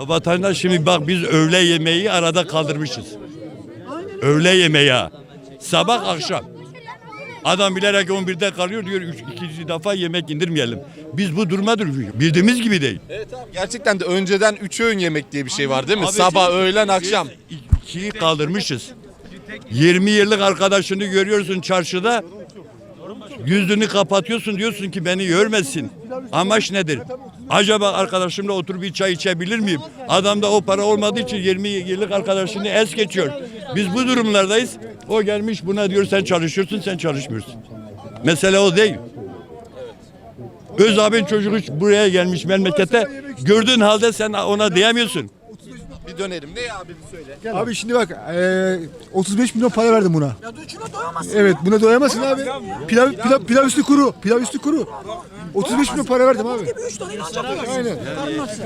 Vatandaş şimdi bak biz öğle yemeği arada kaldırmışız. Öğle yemeği ha. Sabah akşam. Adam bilerek 11'de kalıyor diyor üç, ikinci defa yemek indirmeyelim. Biz bu duruma düşmüşüz. Bildiğimiz gibi değil. Evet abi gerçekten de önceden 3 öğün yemek diye bir şey var değil mi? Abi Sabah, şimdi öğlen, biz akşam. ikiyi kaldırmışız. 20 yıllık arkadaşını görüyorsun çarşıda. Yüzünü kapatıyorsun diyorsun ki beni görmesin. Amaç nedir? Acaba arkadaşımla oturup bir çay içebilir miyim? Adamda o para olmadığı için 20 yıllık arkadaşını es geçiyor. Biz bu durumlardayız. O gelmiş buna diyor sen çalışıyorsun sen çalışmıyorsun. Mesele o değil. Öz abin çocuğu buraya gelmiş memlekete. Gördüğün halde sen ona diyemiyorsun. Bir dönelim. Ne abi bir söyle. Abi şimdi bak eee 35 milyon para verdim buna. Ya şuna doyamazsın. Evet buna doyamazsın abi. Pilav, pilav, pilav üstü kuru. Pilav üstü kuru. 35 milyon para verdim abi. Gibi üç tane insan yapıyorsun. Aynen.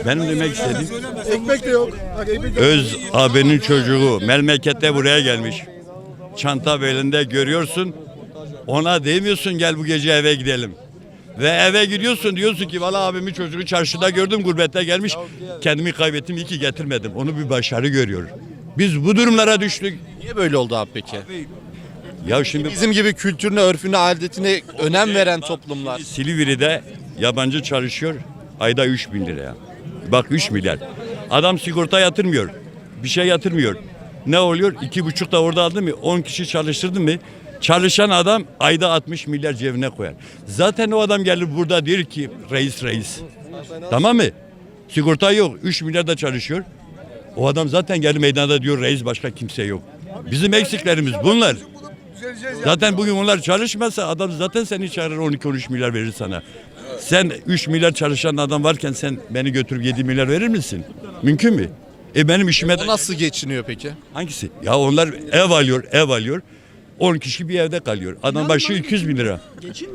Benim demek istediğim Ekmek de yok. Bak ekmek de Öz abinin çocuğu memlekette buraya gelmiş. Çanta belinde görüyorsun. Ona demiyorsun gel bu gece eve gidelim. Ve eve gidiyorsun diyorsun ki valla abimin çocuğu çarşıda gördüm gurbette gelmiş. Kendimi kaybettim iyi ki getirmedim. Onu bir başarı görüyor. Biz bu durumlara düştük. Niye böyle oldu abi peki? Ya şimdi Bizim gibi kültürüne, örfüne, adetine önem veren toplumlar. Silivri'de yabancı çalışıyor. Ayda 3 bin liraya. Bak 3 milyar. Adam sigorta yatırmıyor. Bir şey yatırmıyor. Ne oluyor? İki buçuk da orada aldın mı? 10 kişi çalıştırdın mı? Çalışan adam ayda 60 milyar cebine koyar. Zaten o adam gelir burada diyor ki reis reis. Tamam mı? Sigorta yok. 3 milyar da çalışıyor. O adam zaten gelir meydanda diyor reis başka kimse yok. Bizim eksiklerimiz bunlar. Zaten bugün onlar çalışmasa adam zaten seni çağırır 12-13 milyar verir sana. Sen 3 milyar çalışan adam varken sen beni götürüp 7 milyar verir misin? Mümkün mü? E benim işime. O nasıl geçiniyor peki? Hangisi? Ya onlar ev alıyor, ev alıyor. 10 kişi bir evde kalıyor. Adam başı 200 bin lira.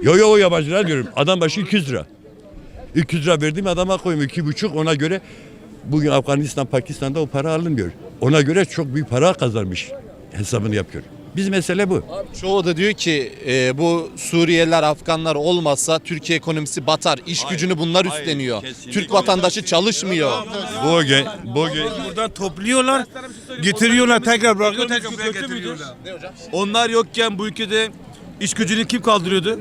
Yo yo o yabancılar diyorum. Adam başı 200 lira. 200 lira verdiğim adama koyayım iki buçuk ona göre bugün Afganistan, Pakistan'da o para alınmıyor. Ona göre çok büyük para kazanmış hesabını yapıyor. Biz mesele bu. Çoğu da diyor ki e, bu Suriyeliler, Afganlar olmasa Türkiye ekonomisi batar. İş gücünü bunlar Hayır, üstleniyor. kesinlikle. Türk vatandaşı çalışmıyor. Bugün, bugün Buradan topluyorlar, getiriyorlar, tekrar bırakıyor, tekrar buraya getiriyorlar. Onlar yokken bu ülkede iş gücünü kim kaldırıyordu?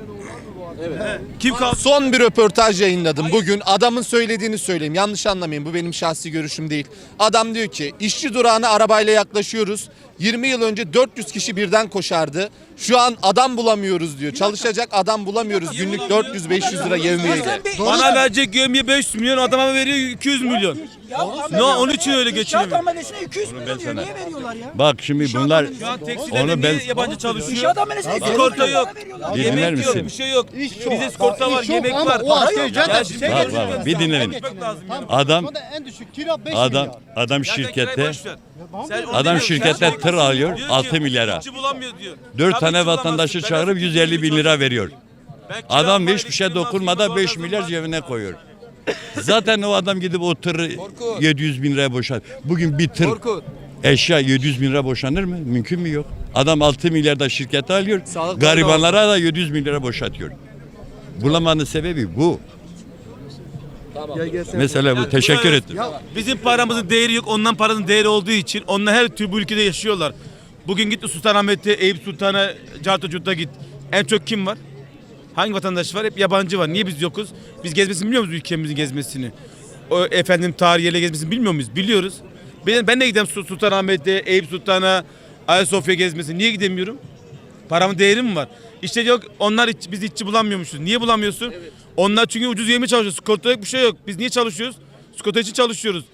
Evet. Kim kaldırıyordu? Son bir röportaj yayınladım bugün. Adamın söylediğini söyleyeyim. Yanlış anlamayın. Bu benim şahsi görüşüm değil. Adam diyor ki işçi durağına arabayla yaklaşıyoruz. 20 yıl önce 400 kişi birden koşardı. Şu an adam bulamıyoruz diyor. Çalışacak adam bulamıyoruz. Günlük 400-500 lira yevmiyeyle. Bana verecek gömüye 500 milyon, adama veriyor 200 milyon. Ne onun için öyle geçiniyor. İnşaat amelesine 200 milyon diyor. Niye veriyorlar ya? bak şimdi bunlar Şu an onu ben niye yabancı çalışıyor? İnşaat amelesine 200 Sigorta milyon yok. para veriyorlar. Bir dinler Yemek yok, misin? bir şey yok. Bize sigorta var, yok yemek var. o asgari ücret Ya şimdi Bak, bak, bak, bir dinleyin. lazım ya. adam en düşük kira 5 adam adam şirkette kirayı boş ver. Sen onu adam şirkette Sen- tır alıyor Diyor ki, 6 milyara. işçi bulamıyor diyor. 4 Tabii tane vatandaşı çağırıp Ben 150 bin lira veriyor. Adam hiçbir şey dokunmadan zaman 5 doğalgazım milyar cebine koyuyor. Zaten o adam gidip o tırı 700 bin liraya boşar. Bugün bir tır eşya 700 bin lira boşanır mı? Mümkün mü yok? Adam 6 milyarda şirkete alıyor. Garibanlara da 700 bin lira boşatıyor. Bulamanın sebebi bu. Mesela bu. Teşekkür ettim. Bizim paramızın değeri yok. Ondan paranın değeri olduğu için onlar her türlü bu ülkede yaşıyorlar. Bugün git Sultanahmet'te, Eyüp Sultan'a, Carta git. En çok kim var? Hangi vatandaş var? Hep yabancı var. Niye biz yokuz? Biz gezmesini bilmiyor muyuz ülkemizin gezmesini? O efendim tarihi yerle gezmesini bilmiyor muyuz? Biliyoruz. Ben, ben de gideyim Sul- Sultanahmet'te, Eyüp Sultan'a, Ayasofya gezmesine. Niye gidemiyorum? Paramın değeri mi var? İşte yok onlar iç- biz işçi bulamıyormuşuz. Niye bulamıyorsun? Onlar çünkü ucuz yemi çalışıyor. Sigorta yok bir şey yok. Biz niye çalışıyoruz? Sigorta için çalışıyoruz.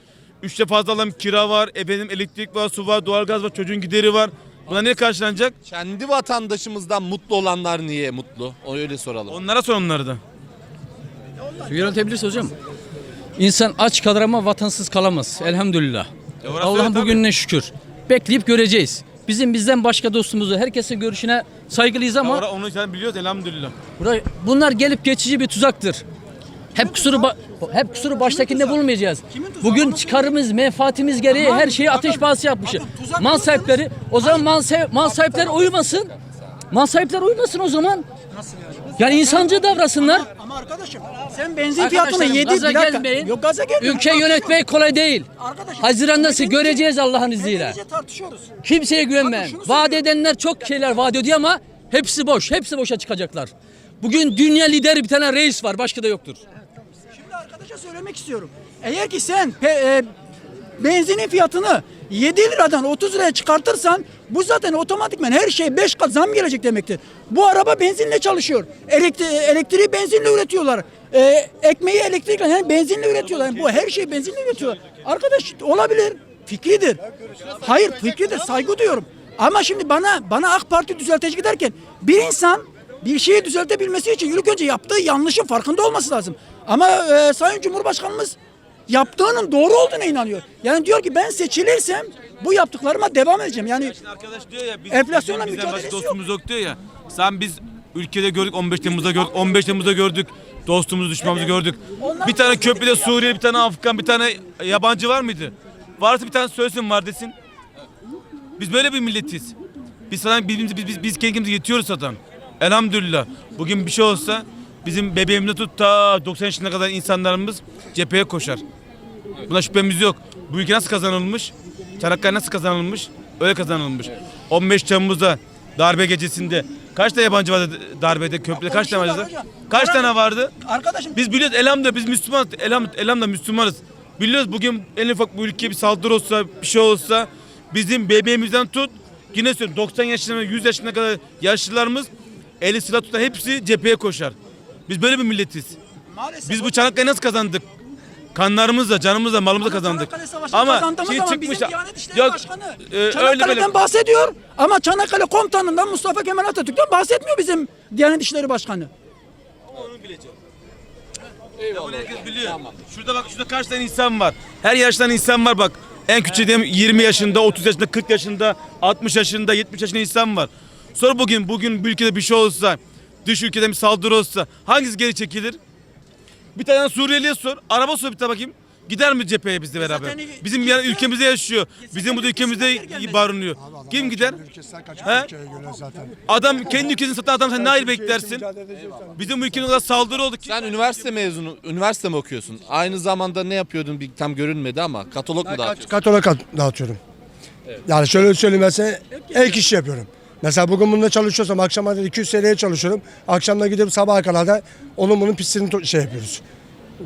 Üçte fazla alan kira var, efendim elektrik var, su var, doğalgaz var, çocuğun gideri var. Buna ne karşılanacak? Kendi vatandaşımızdan mutlu olanlar niye mutlu? O öyle soralım. Onlara sor onları da. Yönetebiliriz hocam. İnsan aç kalır ama vatansız kalamaz. Elhamdülillah. orası Allah'ın tabii. bugününe şükür. Bekleyip göreceğiz. Bizim bizden başka dostumuzu, herkesin görüşüne saygılıyız ama Ama onu sen biliyoruz elhamdülillah. bura- bunlar gelip geçici bir tuzaktır. Hep kusuru hep kusuru baştakinde bulmayacağız. Bugün çıkarımız, menfaatimiz gereği her şeyi ateş pahası yapmışız. Mal sahipleri, o zaman mal, sahip- mal sahipleri uymasın. Mal sahipleri uymasın o zaman. Yani insancı davransınlar. Ama arkadaşım sen benzin Arkadaşlarım, fiyatını 7 gaza bir dakika. gelmeyin. Yok gaza gelmeyin. Ülke yönetmek kolay değil. Arkadaşım, Haziran'da medenice- göreceğiz Allah'ın izniyle. tartışıyoruz. Kimseye güvenmeyin. Bakın şunu Vaat söylüyorum. edenler çok şeyler vaat ediyor ama hepsi boş. Hepsi boşa çıkacaklar. Bugün dünya lideri bir tane reis var. Başka da yoktur. Arkadaşa söylemek istiyorum. Eğer ki sen e, benzinin fiyatını 7 liradan 30 liraya çıkartırsan bu zaten otomatikman her şey 5 kat zam gelecek demektir. Bu araba benzinle çalışıyor. Elektri elektriği benzinle üretiyorlar. E, ekmeği elektrikle yani benzinle üretiyorlar. Yani bu her şey benzinle üretiyorlar. Arkadaş olabilir. Fikridir. Hayır fikridir. Saygı duyuyorum. Ama şimdi bana bana AK Parti düzeltecek derken bir insan bir şeyi düzeltebilmesi için ilk önce yaptığı yanlışın farkında olması lazım. Ama e, Sayın Cumhurbaşkanımız yaptığının doğru olduğuna inanıyor. Yani diyor ki ben seçilirsem bu yaptıklarıma devam edeceğim. Yani arkadaş diyor ya biz, Enflasyonla bizim bizden başka mücadelesi dostumuz yok. diyor ya. Sen biz ülkede gördük 15 Temmuz'da gördük 15 Temmuz'da gördük. Dostumuzu düşmanımızı gördük. Bir tane köprüde Suriye, bir tane Afgan, bir tane yabancı var mıydı? Varsa bir tane söylesin var desin. Biz böyle bir milletiz. Biz sana birbirimizi biz, biz, biz kendimizi yetiyoruz zaten. Elhamdülillah. Bugün bir şey olsa bizim bebeğimle tut ta 90 yaşına kadar insanlarımız cepheye koşar. Buna şüphemiz yok. Bu ülke nasıl kazanılmış? Çanakkale nasıl kazanılmış? Öyle kazanılmış. 15 Temmuz'da darbe gecesinde kaç tane yabancı vardı darbede köprüde kaç tane vardı? Kaç tane vardı? arkadaşım Biz biliyoruz elhamdülillah biz Müslümanız. Elham, elhamdülillah Müslümanız. Biliyoruz bugün en ufak bu ülkeye bir saldırı olsa bir şey olsa bizim bebeğimizden tut yine söylüyorum 90 yaşına 100 yaşına kadar yaşlılarımız eli silah tutan hepsi cepheye koşar. Biz böyle bir milletiz. maalesef Biz bu Çanakkale'yi nasıl kazandık? Kanlarımızla, canımızla, malımızla kazandık. Ama kazandığımız şey çıkmış. bizim Diyanet İşleri Yok, Başkanı e, öyle böyle. bahsediyor ama Çanakkale komutanından Mustafa Kemal Atatürk'ten bahsetmiyor bizim Diyanet İşleri Başkanı. Ya bunu herkes biliyor. Şurada bak şurada kaç tane insan var. Her yaştan insan var bak. En küçük dediğim 20 yaşında, 30 yaşında, 40 yaşında, 60 yaşında, 70 yaşında insan var. Sonra bugün bugün bu ülkede bir şey olsa, dış ülkede bir saldırı olsa hangisi geri çekilir? Bir tane Suriyeli'ye sor. Araba sor bir tane bakayım. Gider mi cepheye bizle beraber? Zaten Bizim yani ülkemizde yaşıyor. Bizim bu ülkemizde barınıyor. Kim gider? He? Adam kendi ülkesini satan adam sen ne hayır beklersin? Bizim ülkenin kadar saldırı oldu ki. Sen üniversite mezunu, üniversite mi okuyorsun? Aynı zamanda ne yapıyordun bir tam görünmedi ama katalog mu dağıtıyorsun? Katalog at- dağıtıyorum. Yani şöyle söyleyeyim mesela ek iş yapıyorum. Mesela bugün bunda çalışıyorsam akşama da 200 TL'ye çalışıyorum. Akşamda gidip sabaha kadar da onun bunun pisliğini şey yapıyoruz.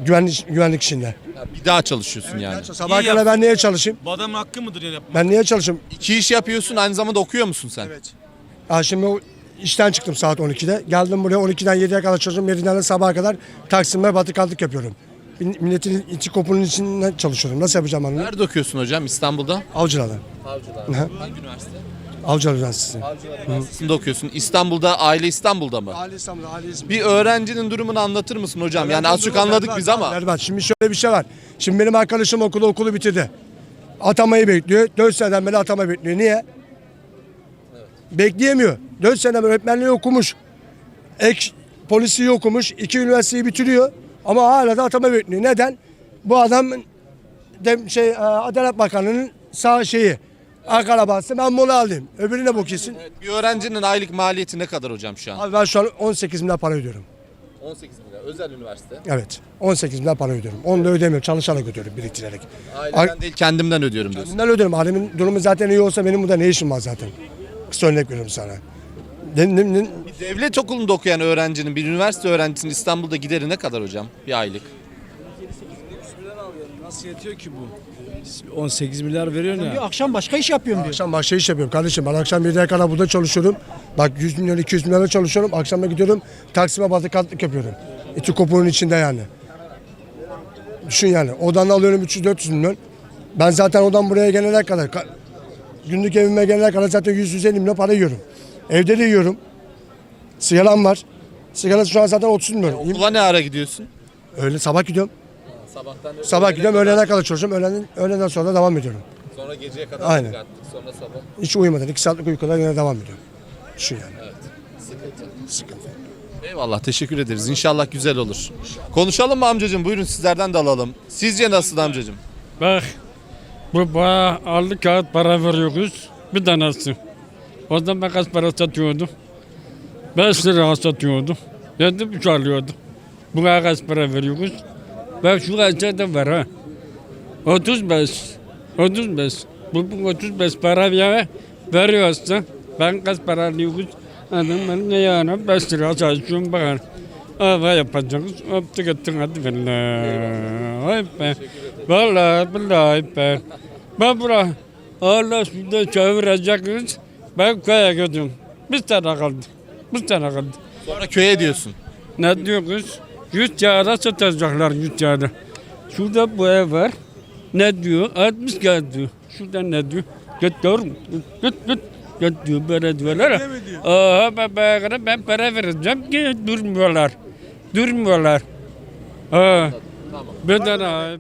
Güvenlik, güvenlik işinde. Bir daha çalışıyorsun yani. Sabaha İyi kadar ben niye çalışayım? Bu adamın hakkı mıdır yani yapmak? Ben niye çalışayım? İki iş yapıyorsun aynı zamanda okuyor musun sen? Evet. Ya şimdi o işten çıktım saat 12'de. Geldim buraya 12'den 7'ye kadar çalışıyorum. 7'den de sabaha kadar Taksim'de batıkallık yapıyorum. Milletin içi kopunun içinde çalışıyorum. Nasıl yapacağım onu? Nerede okuyorsun hocam? İstanbul'da? Avcılar'da. Avcılar. Hangi üniversite? Avcılar Üniversitesi. Üniversitesinde okuyorsun. İstanbul'da, aile İstanbul'da mı? Ali İstanbul'da, Ali İstanbul'da. Bir öğrencinin durumunu anlatır mısın hocam? Yani az çok anladık biz ama. Berbat. Şimdi şöyle bir şey var. Şimdi benim arkadaşım okulu okulu bitirdi. Atamayı bekliyor. 4 seneden beri atama bekliyor. Niye? Bekleyemiyor. 4 seneden beri öğretmenliği okumuş. Ek polisi okumuş. iki üniversiteyi bitiriyor. Ama hala da atama bekliyor. Neden? Bu adam de, şey e, Adalet Bakanı'nın sağ şeyi. Akrabası ben bunu alayım. Öbürüne bu kesin. Bir öğrencinin aylık maliyeti ne kadar hocam şu an? Abi ben şu an 18 milyar para ödüyorum. 18 lira. Özel üniversite. Evet. 18 milyar para ödüyorum. Onu da ödemiyorum. Çalışarak ödüyorum biriktirerek. Aileden değil kendimden ödüyorum diyorsun. Bundan ödüyorum. Alemin durumu zaten iyi olsa benim burada ne işim var zaten. Kısa örnek veriyorum sana. Ne, ne, ne, Bir devlet okulunda okuyan öğrencinin, bir üniversite öğrencisinin İstanbul'da gideri ne kadar hocam? Bir aylık. Nasıl yetiyor ki bu? 18 milyar veriyorsun ya. Bir akşam başka iş yapıyorum diyor. akşam başka iş yapıyorum kardeşim. Ben akşam 7'ye kadar burada çalışıyorum. Bak 100 milyon 200 milyona çalışıyorum. Akşama gidiyorum Taksim'e batıkatlık yapıyorum. İti kopuğun içinde yani. Düşün yani. Odan alıyorum 300-400 milyon. Ben zaten odan buraya gelene kadar ka- günlük evime gelene kadar zaten 100-150 milyon para yiyorum. Evde de yiyorum. Sigaram var. Sigarası şu an zaten 30 milyon. Okula ne ara gidiyorsun? Öyle sabah gidiyorum. Sabahtan Sabah gidiyorum öğlene kadar çalışıyorum. Öğleden, öğleden sonra da devam ediyorum. sonra geceye kadar Aynen. sonra sabah. Hiç uyumadan 2 saatlik uykuda yine devam ediyorum. Şu yani. Sıkıntı. Eyvallah teşekkür ederiz. İnşallah güzel olur. Konuşalım mı amcacığım? Buyurun sizlerden de alalım. Sizce nasıl amcacığım? Bak bu bana 50 kağıt para veriyoruz bir tanesi. O zaman ben kaç para satıyordum? 5 lira satıyordum. 7 buçuk alıyordum. Buna kaç para veriyoruz? Ben şu gazetede var ha. 35. 35. Bu 35 para ya veriyorsun. Ben kaç para alıyoruz? Adamın ne yana 5 lira çalışıyorum bakar. Ava yapacağız. Öptük ettin hadi billah. Ay be. Vallahi billahi be. Ben bura Allah suda çevireceğiz. Ben köye gidiyorum. Bir tane kaldı. Bir tane kaldı. Sonra köye diyorsun. Ne diyor kız? 100 kağıda satacaklar 100 kağıda. Şurada bu ev var. Ne diyor? 60 kağıt diyor. Şurada ne diyor? Git yavrum. Git git. Git diyor böyle diyorlar. Aha ben, ben, ben para vereceğim ki durmuyorlar. Durmuyorlar. Ha. Tamam. Bedava.